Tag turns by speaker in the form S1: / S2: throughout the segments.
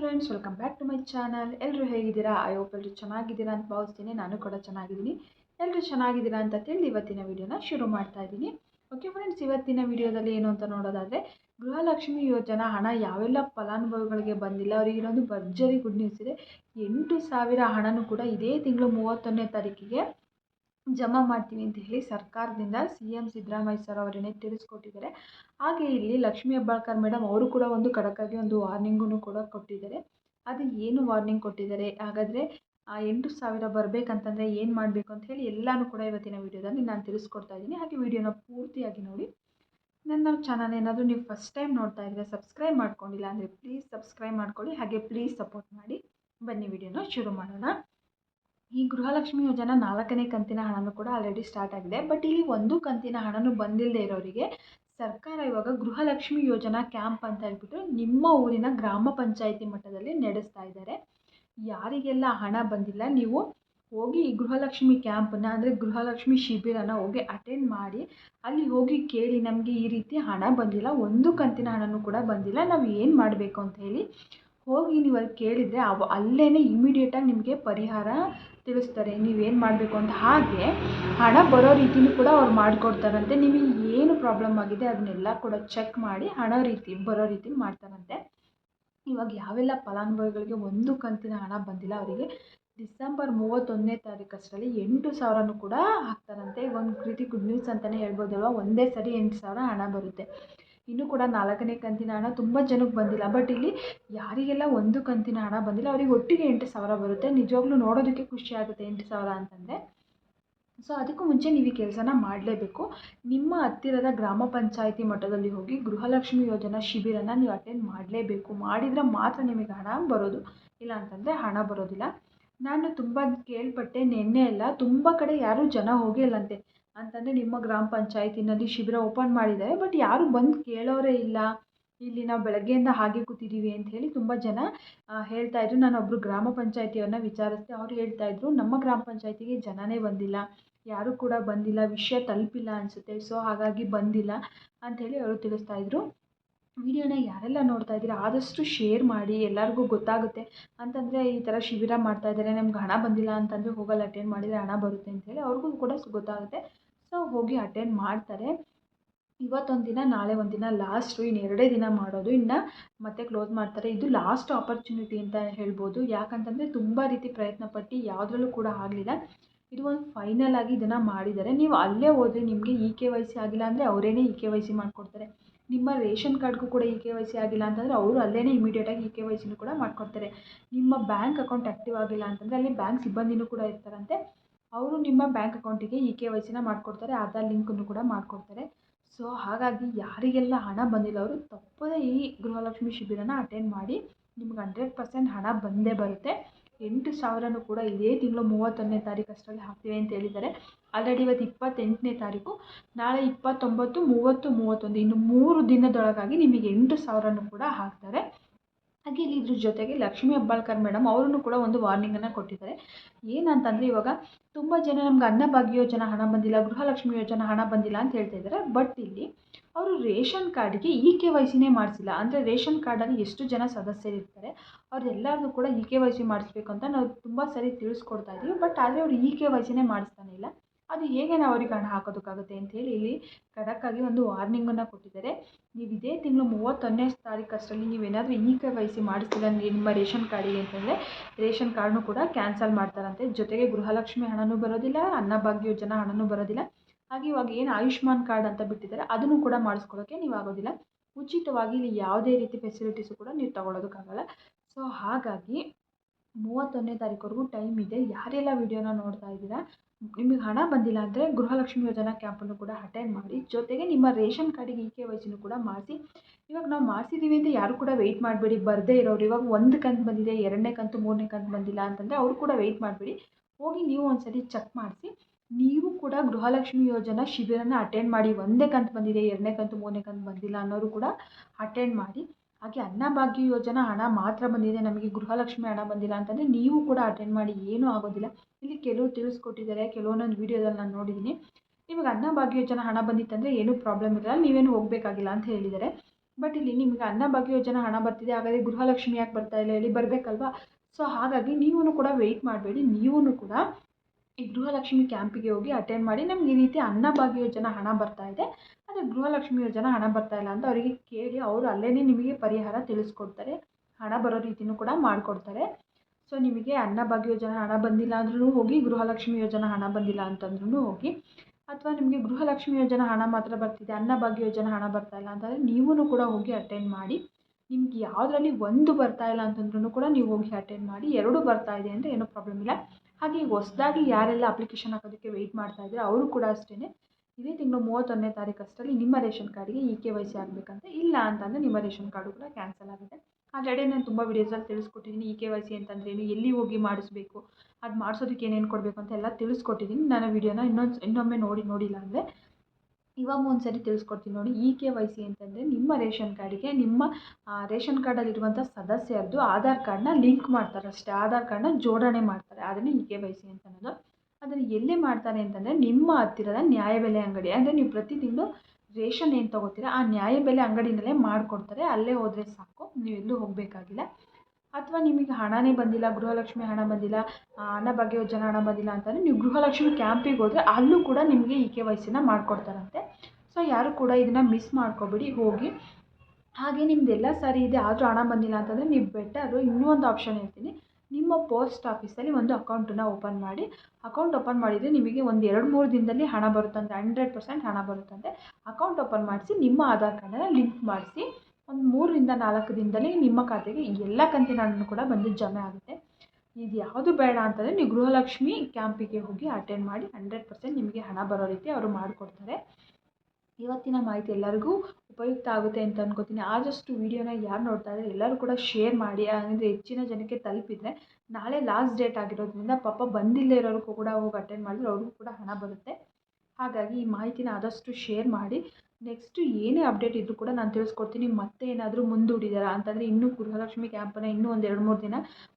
S1: Friends welcome back to my channel ಎಲ್ಲರೂ ಹೇಗಿದ್ದೀರಾ? I hope ಎಲ್ಲರೂ ಚೆನ್ನಾಗಿದ್ದೀರಾ ಅಂತ ಭಾವಿಸ್ತೀನಿ. ನಾನು ಕೂಡ ಚೆನ್ನಾಗಿದ್ದೀನಿ. ಎಲ್ಲರೂ ಚೆನ್ನಾಗಿದ್ದೀರಾ ಅಂತ ತಿಳಿದು ಇವತ್ತಿನ ವಿಡಿಯೋನ ಶುರು ಮಾಡ್ತಾ ಇದ್ದೀನಿ. ಓಕೆ ಫ್ರೆಂಡ್ಸ್ ಇವತ್ತಿನ ವಿಡಿಯೋದಲ್ಲಿ ಏನು ಅಂತ ನೋಡೋದಾದರೆ, ಗೃಹಲಕ್ಷ್ಮಿ ಯೋಜನಾ ಹಣ ಯಾವೆಲ್ಲ ಫಲಾನುಭವಿಗಳಿಗೆ ಬಂದಿಲ್ಲ. ಅವರಿಗೆ ಇನ್ನೊಂದು ಭರ್ಜರಿ ಗುಡ್ ನ್ಯೂಸ್ ಇದೆ. ಎಂಟು ಸಾವಿರ ಹಣನೂ ಕೂಡ ಇದೇ ತಿಂಗಳು ಮೂವತ್ತೊಂದನೇ ತಾರೀಕಿಗೆ ಜಮಾ ಮಾಡ್ತೀವಿ ಅಂತ ಹೇಳಿ ಸರ್ಕಾರದಿಂದ ಸಿ ಎಂ ಸಿದ್ದರಾಮಯ್ಯ ಸರ್ ಅವರೇನೆ ತಿಳಿಸ್ಕೊಟ್ಟಿದ್ದಾರೆ. ಹಾಗೆ ಇಲ್ಲಿ ಲಕ್ಷ್ಮೀ ಹೆಬ್ಬಾಳ್ಕರ್ ಮೇಡಮ್ ಅವರು ಕೂಡ ಒಂದು ಖಡಕ್ಕಾಗಿ ಒಂದು ವಾರ್ನಿಂಗನ್ನು ಕೂಡ ಕೊಟ್ಟಿದ್ದಾರೆ. ಅದು ಏನು ವಾರ್ನಿಂಗ್ ಕೊಟ್ಟಿದ್ದಾರೆ? ಹಾಗಾದರೆ, ಆ, ಎಂಟು ಸಾವಿರ ಬರಬೇಕಂತಂದರೆ ಏನು ಮಾಡಬೇಕು ಅಂತ ಹೇಳಿ ಎಲ್ಲನೂ ಕೂಡ ಇವತ್ತಿನ ವೀಡಿಯೋದಲ್ಲಿ ನಾನು ತಿಳಿಸ್ಕೊಡ್ತಾ ಇದ್ದೀನಿ. ಹಾಗೆ ವೀಡಿಯೋನ ಪೂರ್ತಿಯಾಗಿ ನೋಡಿ. ನನ್ನ ಚಾನಲ್ ಏನಾದರೂ ನೀವು ಫಸ್ಟ್ ಟೈಮ್ ನೋಡ್ತಾ ಇದ್ದರೆ ಸಬ್ಸ್ಕ್ರೈಬ್ ಮಾಡ್ಕೊಂಡಿಲ್ಲ ಅಂದರೆ ಪ್ಲೀಸ್ ಸಬ್ಸ್ಕ್ರೈಬ್ ಮಾಡ್ಕೊಳ್ಳಿ. ಹಾಗೆ ಪ್ಲೀಸ್ ಸಪೋರ್ಟ್ ಮಾಡಿ. ಬನ್ನಿ ವಿಡಿಯೋನ ಶುರು ಮಾಡೋಣ. ಈ ಗೃಹಲಕ್ಷ್ಮಿ ಯೋಜನಾ ನಾಲ್ಕನೇ ಕಂತಿನ ಹಣನೂ ಕೂಡ ಆಲ್ರೆಡಿ ಸ್ಟಾರ್ಟ್ ಆಗಿದೆ. ಬಟ್ ಇಲ್ಲಿ ಒಂದು ಕಂತಿನ ಹಣನೂ ಬಂದಿಲ್ಲದೆ ಇರೋರಿಗೆ ಸರ್ಕಾರ ಇವಾಗ ಗೃಹಲಕ್ಷ್ಮಿ ಯೋಜನಾ ಕ್ಯಾಂಪ್ ಅಂತ ಹೇಳ್ಬಿಟ್ಟು ನಿಮ್ಮ ಊರಿನ ಗ್ರಾಮ ಪಂಚಾಯಿತಿ ಮಟ್ಟದಲ್ಲಿ ನಡೆಸ್ತಾ ಇದ್ದಾರೆ. ಯಾರಿಗೆಲ್ಲ ಹಣ ಬಂದಿಲ್ಲ, ನೀವು ಹೋಗಿ ಈ ಗೃಹಲಕ್ಷ್ಮಿ ಕ್ಯಾಂಪನ್ನ ಅಂದರೆ ಗೃಹಲಕ್ಷ್ಮಿ ಶಿಬಿರನ ಹೋಗಿ ಅಟೆಂಡ್ ಮಾಡಿ, ಅಲ್ಲಿ ಹೋಗಿ ಕೇಳಿ ನಮಗೆ ಈ ರೀತಿ ಹಣ ಬಂದಿಲ್ಲ, ಒಂದು ಕಂತಿನ ಹಣನೂ ಕೂಡ ಬಂದಿಲ್ಲ, ನಾವು ಏನು ಮಾಡಬೇಕು ಅಂತ ಹೇಳಿ ಹೋಗಿ ನೀವು ಅಲ್ಲಿ ಕೇಳಿದರೆ ಅವ ಅಲ್ಲೇ ಇಮಿಡಿಯೇಟಾಗಿ ನಿಮಗೆ ಪರಿಹಾರ ತಿಳಿಸ್ತಾರೆ ನೀವೇನು ಮಾಡಬೇಕು ಅಂತ ಹಾಗೆ ಹಣ ಬರೋ ರೀತಿಯೂ ಕೂಡ ಅವ್ರು ಮಾಡಿಕೊಡ್ತಾರಂತೆ. ನಿಮಗೆ ಏನು ಪ್ರಾಬ್ಲಮ್ ಆಗಿದೆ ಅದನ್ನೆಲ್ಲ ಕೂಡ ಚೆಕ್ ಮಾಡಿ ಹಣ ರೀತಿ, ಬರೋ ರೀತಿ ಮಾಡ್ತಾರಂತೆ. ಇವಾಗ ಯಾವೆಲ್ಲ ಫಲಾನುಭವಿಗಳಿಗೆ ಒಂದು ಕಂತಿನ ಹಣ ಬಂದಿಲ್ಲ, ಅವರಿಗೆ ಡಿಸೆಂಬರ್ ಮೂವತ್ತೊಂದನೇ ತಾರೀಕು ಅಷ್ಟರಲ್ಲಿ ಎಂಟು ಸಾವಿರನೂ ಕೂಡ ಹಾಕ್ತಾರಂತೆ. ಒಂದು ರೀತಿ ಗುಡ್ ನ್ಯೂಸ್ ಅಂತಲೇ ಹೇಳ್ಬೋದಲ್ವ? ಒಂದೇ ಸರಿ ಎಂಟು ಸಾವಿರ ಹಣ ಬರುತ್ತೆ. ಇನ್ನೂ ಕೂಡ ನಾಲ್ಕನೇ ಕಂತಿನ ಹಣ ತುಂಬ ಜನಕ್ಕೆ ಬಂದಿಲ್ಲ. ಬಟ್ ಇಲ್ಲಿ ಯಾರಿಗೆಲ್ಲ ಒಂದು ಕಂತಿನ ಹಣ ಬಂದಿಲ್ಲ, ಅವರಿಗೆ ಒಟ್ಟಿಗೆ ಎಂಟು ಸಾವಿರ ಬರುತ್ತೆ. ನಿಜವಾಗ್ಲೂ ನೋಡೋದಕ್ಕೆ ಖುಷಿ ಆಗುತ್ತೆ ಎಂಟು ಸಾವಿರ ಅಂತಂದರೆ. ಸೊ ಅದಕ್ಕೂ ಮುಂಚೆ ನೀವು ಈ ಕೆಲಸನ ಮಾಡಲೇಬೇಕು. ನಿಮ್ಮ ಹತ್ತಿರದ ಗ್ರಾಮ ಪಂಚಾಯಿತಿ ಮಟ್ಟದಲ್ಲಿ ಹೋಗಿ ಗೃಹಲಕ್ಷ್ಮಿ ಯೋಜನಾ ಶಿಬಿರನ ನೀವು ಅಟೆಂಡ್ ಮಾಡಲೇಬೇಕು. ಮಾಡಿದರೆ ಮಾತ್ರ ನಿಮಗೆ ಹಣ ಬರೋದು. ಇಲ್ಲ ಅಂತಂದರೆ ಹಣ ಬರೋದಿಲ್ಲ. ನಾನು ತುಂಬ ಕೇಳ್ಪಟ್ಟೆ, ನಿನ್ನೆ ಎಲ್ಲ ತುಂಬ ಕಡೆ ಯಾರೂ ಜನ ಹೋಗಿಲ್ಲಂತೆ ಅಂತಂದರೆ ನಿಮ್ಮ ಗ್ರಾಮ ಪಂಚಾಯತಿನಲ್ಲಿ ಶಿಬಿರ ಓಪನ್ ಮಾಡಿದ್ದಾರೆ. ಬಟ್ ಯಾರೂ ಬಂದು ಕೇಳೋರೇ ಇಲ್ಲ. ಇಲ್ಲಿ ನಾವು ಬೆಳಗ್ಗೆಯಿಂದ ಹಾಗೆ ಕೂತಿದ್ದೀವಿ ಅಂತ ಹೇಳಿ ತುಂಬ ಜನ ಹೇಳ್ತಾ ಇದ್ರು. ನಾನು ಒಬ್ಬರು ಗ್ರಾಮ ಪಂಚಾಯತಿಯವ್ರನ್ನ ವಿಚಾರಿಸಿದೆ. ಅವ್ರು ಹೇಳ್ತಾಯಿದ್ರು ನಮ್ಮ ಗ್ರಾಮ ಪಂಚಾಯತಿಗೆ ಜನನೇ ಬಂದಿಲ್ಲ. ಯಾರೂ ಕೂಡ ಬಂದಿಲ್ಲ. ವಿಷಯ ತಲುಪಿಲ್ಲ ಅನಿಸುತ್ತೆ. ಸೊ ಹಾಗಾಗಿ ಬಂದಿಲ್ಲ ಅಂಥೇಳಿ ಅವರು ತಿಳಿಸ್ತಾಯಿದ್ರು ವಿಡಿಯೋನ ಯಾರೆಲ್ಲ ನೋಡ್ತಾ ಇದ್ದೀರಾ, ಆದಷ್ಟು ಶೇರ್ ಮಾಡಿ. ಎಲ್ಲರಿಗೂ ಗೊತ್ತಾಗುತ್ತೆ. ಅಂತಂದರೆ ಈ ಥರ ಶಿಬಿರ ಮಾಡ್ತಾ ಇದ್ದಾರೆ. ನಮ್ಗೆ ಹಣ ಬಂದಿಲ್ಲ ಅಂತಂದರೆ ಹೋಗಲ್ಲ. ಅಟೆಂಡ್ ಮಾಡಿದರೆ ಹಣ ಬರುತ್ತೆ ಅಂತೇಳಿ ಅವ್ರಿಗೂ ಕೂಡ ಗೊತ್ತಾಗುತ್ತೆ. ಸೊ ಹೋಗಿ ಅಟೆಂಡ್ ಮಾಡ್ತಾರೆ. ಇವತ್ತೊಂದು ದಿನ, ನಾಳೆ ಒಂದು ದಿನ ಲಾಸ್ಟು ಇನ್ನು ಎರಡೇ ದಿನ ಮಾಡೋದು. ಇನ್ನು ಮತ್ತೆ ಕ್ಲೋಸ್ ಮಾಡ್ತಾರೆ. ಇದು ಲಾಸ್ಟ್ ಆಪರ್ಚುನಿಟಿ ಅಂತ ಹೇಳ್ಬೋದು. ಯಾಕಂತಂದರೆ ತುಂಬ ರೀತಿ ಪ್ರಯತ್ನ ಪಟ್ಟು ಯಾವುದ್ರಲ್ಲೂ ಕೂಡ ಆಗಲಿಲ್ಲ. ಇದು ಒಂದು ಫೈನಲ್ ಆಗಿ ಇದನ್ನು ಮಾಡಿದ್ದಾರೆ. ನೀವು ಅಲ್ಲೇ ಹೋದರೆ ನಿಮಗೆ ಇ ಕೆ ವೈ ಸಿ ಆಗಿಲ್ಲ ಅಂದರೆ ಅವರೇನೆ ಇ ಕೆ ವೈ ಸಿ ಮಾಡಿಕೊಡ್ತಾರೆ. ನಿಮ್ಮ ರೇಷನ್ ಕಾರ್ಡ್ಗೂ ಕೂಡ ಇ ಕೆ ವೈ ಸಿ ಆಗಿಲ್ಲ ಅಂತಂದರೆ ಅವರು ಅಲ್ಲೇ ಇಮಿಡಿಯೇಟಾಗಿ ಇ ಕೆ ವೈ ಸಿನೂ ಕೂಡ ಮಾಡಿಕೊಡ್ತಾರೆ. ನಿಮ್ಮ ಬ್ಯಾಂಕ್ ಅಕೌಂಟ್ ಆ್ಯಕ್ಟಿವ್ ಆಗಿಲ್ಲ ಅಂತಂದರೆ ಅಲ್ಲಿ ಬ್ಯಾಂಕ್ ಸಿಬ್ಬಂದಿನೂ ಕೂಡ ಇರ್ತಾರಂತೆ. ಅವರು ನಿಮ್ಮ ಬ್ಯಾಂಕ್ ಅಕೌಂಟಿಗೆ ಇ ಕೆ ವೈ ಸಿನ ಮಾಡಿಕೊಡ್ತಾರೆ, ಆಧಾರ್ ಲಿಂಕನ್ನು ಕೂಡ ಮಾಡಿಕೊಡ್ತಾರೆ. ಸೊ, ಹಾಗಾಗಿ ಯಾರಿಗೆಲ್ಲ ಹಣ ಬಂದಿಲ್ಲ ಅವರು ತಪ್ಪದೇ ಈ ಗೃಹಲಕ್ಷ್ಮಿ ಶಿಬಿರನ ಅಟೆಂಡ್ ಮಾಡಿ ನಿಮ್ಗೆ ಹಂಡ್ರೆಡ್ ಪರ್ಸೆಂಟ್ ಹಣ ಬಂದೇ ಬರುತ್ತೆ. ಎಂಟು ಸಾವಿರನೂ ಕೂಡ ಇದೇ ತಿಂಗಳು ಮೂವತ್ತೊಂದನೇ ತಾರೀಕು ಅಷ್ಟರಲ್ಲಿ ಹಾಕ್ತೀವಿ ಅಂತ ಹೇಳಿದ್ದಾರೆ. ಆಲ್ರೆಡಿ ಇವತ್ತು ಇಪ್ಪತ್ತೆಂಟನೇ ತಾರೀಕು. ನಾಳೆ ಇಪ್ಪತ್ತೊಂಬತ್ತು, ಮೂವತ್ತು, ಮೂವತ್ತೊಂದು, ಇನ್ನು ಮೂರು ದಿನದೊಳಗಾಗಿ ನಿಮಗೆ ಎಂಟು ಸಾವಿರನೂ ಕೂಡ ಹಾಕ್ತಾರೆ. ಹಾಗೆ ಇಲ್ಲಿ ಇದ್ರ ಜೊತೆಗೆ ಲಕ್ಷ್ಮೀ ಹೆಬ್ಬಾಳ್ಕರ್ ಮೇಡಮ್ ಅವರೂ ಕೂಡ ಒಂದು ವಾರ್ನಿಂಗನ್ನು ಕೊಟ್ಟಿದ್ದಾರೆ. ಏನಂತಂದರೆ ಇವಾಗ ತುಂಬ ಜನ ನಮ್ಗೆ ಅನ್ನಭಾಗ್ಯ ಯೋಜನೆ ಹಣ ಬಂದಿಲ್ಲ ಗೃಹಲಕ್ಷ್ಮಿ ಯೋಜನೆ ಹಣ ಬಂದಿಲ್ಲ ಅಂತ ಹೇಳ್ತಾ ಇದ್ದಾರೆ. ಬಟ್ ಇಲ್ಲಿ ಅವರು ರೇಷನ್ ಕಾರ್ಡ್ಗೆ ಇ ಕೆ ವೈ ಸಿನೇ ಮಾಡಿಸಿಲ್ಲ. ಅಂದರೆ ರೇಷನ್ ಕಾರ್ಡಲ್ಲಿ ಎಷ್ಟು ಜನ ಸದಸ್ಯರಿರ್ತಾರೆ ಅವರೆಲ್ಲರಿಗೂ ಕೂಡ ಇ ಕೆ ವೈ ಸಿ ಮಾಡಿಸ್ಬೇಕು ಅಂತ ನಾವು ತುಂಬ ಸರಿ ತಿಳಿಸ್ಕೊಡ್ತಾ ಇದ್ದೀವಿ ಬಟ್ ಆದರೆ ಅವರು ಇ ಕೆ ವೈ ಸಿನೇ ಮಾಡಿಸ್ತಾನೆ ಇಲ್ಲ. ಅದು ಹೇಗೆ ನಾವು ಅವ್ರಿಗೆ ಹಣ ಹಾಕೋದಕ್ಕಾಗುತ್ತೆ ಅಂತೇಳಿ ಇಲ್ಲಿ ಖಡಕ್ಕಾಗಿ ಒಂದು ವಾರ್ನಿಂಗನ್ನು ಕೊಟ್ಟಿದ್ದಾರೆ. ನೀವು ಇದೇ ತಿಂಗಳು ಮೂವತ್ತೊಂದನೇ ತಾರೀಕು ಅಷ್ಟರಲ್ಲಿ ನೀವೇನಾದರೂ ಇ ಕೆ ವೈ ಸಿ ನಿಮ್ಮ ರೇಷನ್ ಕಾರ್ಡಿಗೆ ಅಂತಂದರೆ ರೇಷನ್ ಕಾರ್ಡ್ನು ಕೂಡ ಕ್ಯಾನ್ಸಲ್ ಮಾಡ್ತಾರಂತೆ. ಜೊತೆಗೆ ಗೃಹಲಕ್ಷ್ಮಿ ಹಣನೂ ಬರೋದಿಲ್ಲ ಅನ್ನಭಾಗ್ಯ ಯೋಜನಾ ಹಣನೂ ಬರೋದಿಲ್ಲ. ಹಾಗೆ ಇವಾಗ ಏನು ಆಯುಷ್ಮಾನ್ ಕಾರ್ಡ್ ಅಂತ ಬಿಟ್ಟಿದ್ದಾರೆ, ಅದನ್ನು ಕೂಡ ಮಾಡಿಸ್ಕೊಳ್ಳೋಕ್ಕೆ ನೀವು ಆಗೋದಿಲ್ಲ. ಉಚಿತವಾಗಿ ಇಲ್ಲಿ ಯಾವುದೇ ರೀತಿ ಫೆಸಿಲಿಟೀಸು ಕೂಡ ನೀವು ತೊಗೊಳೋದಕ್ಕಾಗಲ್ಲ ಸೊ ಹಾಗಾಗಿ ಮೂವತ್ತೊಂದನೇ ತಾರೀಕುವರೆಗೂ ಟೈಮ್ ಇದೆ. ಯಾರೆಲ್ಲ ವಿಡಿಯೋನ ನೋಡ್ತಾ ಇದ್ದೀರಾ ನಿಮಗೆ ಹಣ ಬಂದಿಲ್ಲ ಅಂದರೆ ಗೃಹಲಕ್ಷ್ಮಿ ಯೋಜನಾ ಕ್ಯಾಂಪನ್ನು ಕೂಡ ಅಟೆಂಡ್ ಮಾಡಿ, ಜೊತೆಗೆ ನಿಮ್ಮ ರೇಷನ್ ಕಾರ್ಡಿಗೆ ಇ ಕೆ ವೈಸಿನೂ ಕೂಡ ಮಾಡಿಸಿ. ಇವಾಗ ನಾವು ಮಾಡಿಸಿದ್ದೀವಿ ಅಂತ ಯಾರು ಕೂಡ ವೆಯ್ಟ್ ಮಾಡಬೇಡಿ, ಬರದೇ ಇರೋರು. ಇವಾಗ ಒಂದು ಕಂತು ಬಂದಿದೆ, ಎರಡನೇ ಕಂತು, ಮೂರನೇ ಕಂತು ಬಂದಿಲ್ಲ ಅಂತಂದರೆ ಅವರು ಕೂಡ ವೆಯ್ಟ್ ಮಾಡಬೇಡಿ. ಹೋಗಿ ನೀವು ಒಂದ್ಸರಿ ಚೆಕ್ ಮಾಡಿಸಿ. ನೀವು ಕೂಡ ಗೃಹಲಕ್ಷ್ಮಿ ಯೋಜನಾ ಶಿಬಿರನ ಅಟೆಂಡ್ ಮಾಡಿ. ಒಂದೇ ಕಂತು ಬಂದಿದೆ, ಎರಡನೇ ಕಂತು, ಮೂರನೇ ಕಂತು ಬಂದಿಲ್ಲ ಅನ್ನೋರು ಕೂಡ ಅಟೆಂಡ್ ಮಾಡಿ. ಹಾಗೆ ಅನ್ನಭಾಗ್ಯ ಯೋಜನಾ ಹಣ ಮಾತ್ರ ಬಂದಿದೆ, ನಮಗೆ ಗೃಹಲಕ್ಷ್ಮಿ ಹಣ ಬಂದಿಲ್ಲ ಅಂತಂದರೆ ನೀವು ಕೂಡ ಅಟೆಂಡ್ ಮಾಡಿ, ಏನೂ ಆಗೋದಿಲ್ಲ. ಇಲ್ಲಿ ಕೆಲವು ತಿಳಿಸ್ಕೊಟ್ಟಿದ್ದಾರೆ, ಕೆಲವೊಂದೊಂದು ವೀಡಿಯೋದಲ್ಲಿ ನಾನು ನೋಡಿದ್ದೀನಿ. ನಿಮಗೆ ಅನ್ನಭಾಗ್ಯ ಯೋಜನಾ ಹಣ ಬಂದಿತ್ತಂದರೆ ಏನೂ ಪ್ರಾಬ್ಲಮ್ ಇರಲ್ಲ, ನೀವೇನು ಹೋಗಬೇಕಾಗಿಲ್ಲ ಅಂತ ಹೇಳಿದ್ದಾರೆ. ಬಟ್ ಇಲ್ಲಿ ನಿಮಗೆ ಅನ್ನಭಾಗ್ಯ ಯೋಜನೆ ಹಣ ಬರ್ತಿದೆ, ಹಾಗಾದರೆ ಗೃಹಲಕ್ಷ್ಮಿ ಯಾಕೆ ಬರ್ತಾ ಇಲ್ಲ ಹೇಳಿ ಬರಬೇಕಲ್ವಾ? ಸೊ ಹಾಗಾಗಿ ನೀವೂ ಕೂಡ ವೆಯ್ಟ್ ಮಾಡಬೇಡಿ ನೀವೂ ಕೂಡ ಈ ಗೃಹಲಕ್ಷ್ಮಿ ಕ್ಯಾಂಪಿಗೆ ಹೋಗಿ ಅಟೆಂಡ್ ಮಾಡಿ, ನಮ್ಗೆ ಈ ರೀತಿ ಅನ್ನಭಾಗ್ಯ ಯೋಜನೆ ಹಣ ಬರ್ತಾ ಇದೆ. ಗೃಹಲಕ್ಷ್ಮಿ ಯೋಜನೆ ಹಣ ಬರ್ತಾ ಇಲ್ಲ ಅಂತ ಅವರಿಗೆ ಕೇಳಿ ಅವರು ಅಲ್ಲೇ ನಿಮಗೆ ಪರಿಹಾರ ತಿಳಿಸ್ಕೊಡ್ತಾರೆ. ಹಣ ಬರೋ ರೀತಿಯೂ ಕೂಡ ಮಾಡಿಕೊಡ್ತಾರೆ. ಸೊ ನಿಮಗೆ ಅನ್ನಭಾಗ್ಯ ಯೋಜನೆ ಹಣ ಬಂದಿಲ್ಲ ಅಂದ್ರೂ ಹೋಗಿ, ಗೃಹಲಕ್ಷ್ಮಿ ಯೋಜನೆ ಹಣ ಬಂದಿಲ್ಲ ಅಂತಂದ್ರೂ ಹೋಗಿ, ಅಥವಾ ನಿಮಗೆ ಗೃಹಲಕ್ಷ್ಮಿ ಯೋಜನೆ ಹಣ ಮಾತ್ರ ಬರ್ತಿದೆ ಅನ್ನಭಾಗ್ಯ ಯೋಜನೆ ಹಣ ಬರ್ತಾ ಇಲ್ಲ ಅಂತಂದರೆ ನೀವೂ ಕೂಡ ಹೋಗಿ ಅಟೆಂಡ್ ಮಾಡಿ, ನಿಮ್ಗೆ ಯಾವುದರಲ್ಲಿ ಒಂದು ಬರ್ತಾ ಇಲ್ಲ ಅಂತಂದ್ರೂ ಕೂಡ ನೀವು ಹೋಗಿ ಅಟೆಂಡ್ ಮಾಡಿ, ಎರಡು ಬರ್ತಾ ಇದೆ ಅಂದರೆ ಏನೂ ಪ್ರಾಬ್ಲಮ್ ಇಲ್ಲ. ಹಾಗೆ ಹೊಸದಾಗಿ ಯಾರೆಲ್ಲ ಅಪ್ಲಿಕೇಶನ್ ಹಾಕೋದಕ್ಕೆ ವೆಯ್ಟ್ ಮಾಡ್ತಾ ಇದ್ದಾರೆ ಅವರು ಕೂಡ ಅಷ್ಟೇ ಇದೇ ತಿಂಗಳು ಮೂವತ್ತೊಂದನೇ ತಾರೀಕು ಅಷ್ಟರಲ್ಲಿ ನಿಮ್ಮ ರೇಷನ್ ಕಾರ್ಡಿಗೆ ಇ ಕೆ ವೈ ಸಿ ಆಗಬೇಕಂತೆ. ಇಲ್ಲ ಅಂತಂದರೆ ನಿಮ್ಮ ರೇಷನ್ ಕಾರ್ಡು ಕೂಡ ಕ್ಯಾನ್ಸಲ್ ಆಗುತ್ತೆ. ಆಲ್ರೆಡಿ ನಾನು ತುಂಬ ವೀಡಿಯೋಸಲ್ಲಿ ತಿಳಿಸ್ಕೊಟ್ಟಿದ್ದೀನಿ ಇ ಕೆ ವೈ ಸಿ ಅಂತಂದ್ರೆ ಏನು, ಎಲ್ಲಿ ಹೋಗಿ ಮಾಡಿಸ್ಬೇಕು, ಅದು ಮಾಡಿಸೋದಕ್ಕೆ ಏನೇನು ಕೊಡಬೇಕು ಅಂತ ಎಲ್ಲ ತಿಳಿಸ್ಕೊಟ್ಟಿದ್ದೀನಿ ನಾನು ವೀಡಿಯೋನ ಇನ್ನೊಂದು, ಇನ್ನೊಮ್ಮೆ ನೋಡಿ, ನೋಡಿಲ್ಲ ಅಂದರೆ ಇವಾಗ ಒಂದು ಸರಿ ತಿಳಿಸ್ಕೊಡ್ತೀನಿ ನೋಡಿ. ಇ ಕೆ ವೈ ಸಿ ಅಂತಂದರೆ ನಿಮ್ಮ ರೇಷನ್ ಕಾರ್ಡಿಗೆ ನಿಮ್ಮ ರೇಷನ್ ಕಾರ್ಡಲ್ಲಿರುವಂಥ ಸದಸ್ಯರದ್ದು ಆಧಾರ್ ಕಾರ್ಡ್ನ ಲಿಂಕ್ ಮಾಡ್ತಾರೆ ಅಷ್ಟೇ. ಆಧಾರ್ ಕಾರ್ಡ್ನ ಜೋಡಣೆ ಮಾಡ್ತಾರೆ. ಅದನ್ನೇ ಇ ಕೆ ವೈ ಸಿ ಅಂತ ಅನ್ನೋದು. ಅದನ್ನು ಎಲ್ಲಿ ಮಾಡ್ತಾರೆ ಅಂತಂದರೆ ನಿಮ್ಮ ಹತ್ತಿರದ ನ್ಯಾಯಬೆಲೆ ಅಂಗಡಿ. ಅಂದರೆ ನೀವು ಪ್ರತಿ ತಿಂಗಳು ರೇಷನ್ ಏನು ತೊಗೋತೀರ, ಆ ನ್ಯಾಯಬೆಲೆ ಅಂಗಡಿನಲ್ಲೇ ಮಾಡಿಕೊಡ್ತಾರೆ. ಅಲ್ಲೇ ಹೋದರೆ ಸಾಕು. ನೀವೆಲ್ಲೂ ಹೋಗಬೇಕಾಗಿಲ್ಲ. ಅಥವಾ ನಿಮಗೆ ಹಣನೇ ಬಂದಿಲ್ಲ, ಗೃಹಲಕ್ಷ್ಮಿ ಹಣ ಬಂದಿಲ್ಲ ಅನ್ನಭಾಗ್ಯ ಯೋಜನೆ ಹಣ ಬಂದಿಲ್ಲ ಅಂತಂದರೆ ನೀವು ಗೃಹಲಕ್ಷ್ಮಿ ಕ್ಯಾಂಪಿಗೆ ಹೋದರೆ ಅಲ್ಲೂ ಕೂಡ ನಿಮಗೆ ಈ ಕೆ ವೈ ಸಿನ ಮಾಡಿಕೊಡ್ತಾರಂತೆ. ಸೊ ಯಾರು ಕೂಡ ಇದನ್ನು ಮಿಸ್ ಮಾಡ್ಕೊಬೇಡಿ. ಹೋಗಿ ಹಾಗೆ ನಿಮ್ದೆಲ್ಲ ಸರಿ ಇದೆ, ಆದರೂ ಹಣ ಬಂದಿಲ್ಲ ಅಂತಂದರೆ ನೀವು ಬೆಟರು. ಇನ್ನೂ ಒಂದು ಆಪ್ಷನ್ ಹೇಳ್ತೀನಿ. ನಿಮ್ಮ ಪೋಸ್ಟ್ ಆಫೀಸಲ್ಲಿ ಒಂದು ಅಕೌಂಟನ್ನು ಓಪನ್ ಮಾಡಿ. ಅಕೌಂಟ್ ಓಪನ್ ಮಾಡಿದರೆ ನಿಮಗೆ ಒಂದು ಎರಡು ಮೂರು ದಿನದಲ್ಲಿ ಹಣ ಬರುತ್ತಂತೆ ಹಂಡ್ರೆಡ್ ಪರ್ಸೆಂಟ್ ಹಣ ಬರುತ್ತಂತೆ ಅಕೌಂಟ್ ಓಪನ್ ಮಾಡಿಸಿ ನಿಮ್ಮ ಆಧಾರ್ ಕಾರ್ಡನ್ನು ಲಿಂಕ್ ಮಾಡಿಸಿ ಒಂದು ಮೂರರಿಂದ ನಾಲ್ಕು ದಿನದಲ್ಲಿ ನಿಮ್ಮ ಖಾತೆಗೆ ಎಲ್ಲ ಕಂತಿನ ಹಣ್ಣು ಕೂಡ ಬಂದು ಜಮೆ ಆಗುತ್ತೆ. ಇದು ಯಾವುದು ಬೇಡ ಅಂತಂದರೆ ನೀವು ಗೃಹಲಕ್ಷ್ಮಿ ಕ್ಯಾಂಪಿಗೆ ಹೋಗಿ ಅಟೆಂಡ್ ಮಾಡಿ ಹಂಡ್ರೆಡ್ ಪರ್ಸೆಂಟ್ ನಿಮಗೆ ಹಣ ಬರೋ ರೀತಿ ಅವರು ಮಾಡಿಕೊಡ್ತಾರೆ. ಇವತ್ತಿನ ಮಾಹಿತಿ ಎಲ್ಲರಿಗೂ ಉಪಯುಕ್ತ ಆಗುತ್ತೆ ಅಂತ ಅನ್ಕೋತೀನಿ. ಆದಷ್ಟು ವೀಡಿಯೋನ ಯಾರು ನೋಡ್ತಾ ಇದ್ದಾರೆ ಎಲ್ಲರೂ ಕೂಡ ಶೇರ್ ಮಾಡಿ, ಅಂದರೆ ಹೆಚ್ಚಿನ ಜನಕ್ಕೆ ತಲುಪಿದರೆ ನಾಳೆ ಲಾಸ್ಟ್ ಡೇಟ್ ಆಗಿರೋದ್ರಿಂದ ಪಾಪ ಬಂದಿಲ್ಲ ಇರೋರಿಗೂ ಕೂಡ ಹೋಗಿ ಅಟೆಂಡ್ ಮಾಡಿದ್ರೆ ಅವ್ರಿಗೂ ಕೂಡ ಹಣ ಬರುತ್ತೆ. ಹಾಗಾಗಿ ಈ ಮಾಹಿತಿನ ಆದಷ್ಟು ಶೇರ್ ಮಾಡಿ ನೆಕ್ಸ್ಟು ಏನೇ ಅಪ್ಡೇಟ್ ಇದ್ದರೂ ಕೂಡ ನಾನು ತಿಳಿಸ್ಕೊಡ್ತೀನಿ. ಮತ್ತೆ ಏನಾದರೂ ಮುಂದೂಡಿದಾರಾ ಅಂತಂದರೆ ಇನ್ನೂ ಗೃಹಲಕ್ಷ್ಮಿ ಕ್ಯಾಂಪನ್ನ ಇನ್ನೂ ಒಂದು ಎರಡು ಮೂರು ದಿನ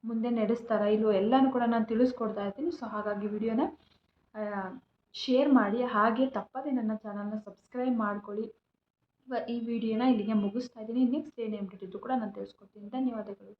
S1: ಮುಂದೆ ನಡೆಸ್ತಾರಾ ಇಲ್ಲವೋ ಎಲ್ಲನೂ ಕೂಡ ನಾನು ತಿಳಿಸ್ಕೊಡ್ತಾ ಇರ್ತೀನಿ. ಸೊ ಹಾಗಾಗಿ ವಿಡಿಯೋನ ಶೇರ್ ಮಾಡಿ, ಹಾಗೆ ತಪ್ಪದೆ ನನ್ನ ಚಾನಲ್ನ ಸಬ್ಸ್ಕ್ರೈಬ್ ಮಾಡ್ಕೊಳ್ಳಿ. ಈ ವಿಡಿಯೋನ ಇಲ್ಲಿಗೆ ಮುಗಿಸ್ತಾ ಇದ್ದೀನಿ. ನೆಕ್ಸ್ಟ್ ಏನೇನು ಕೂಡ ನಾನು ತಿಳಿಸ್ಕೊಡ್ತೀನಿ. ಧನ್ಯವಾದಗಳು.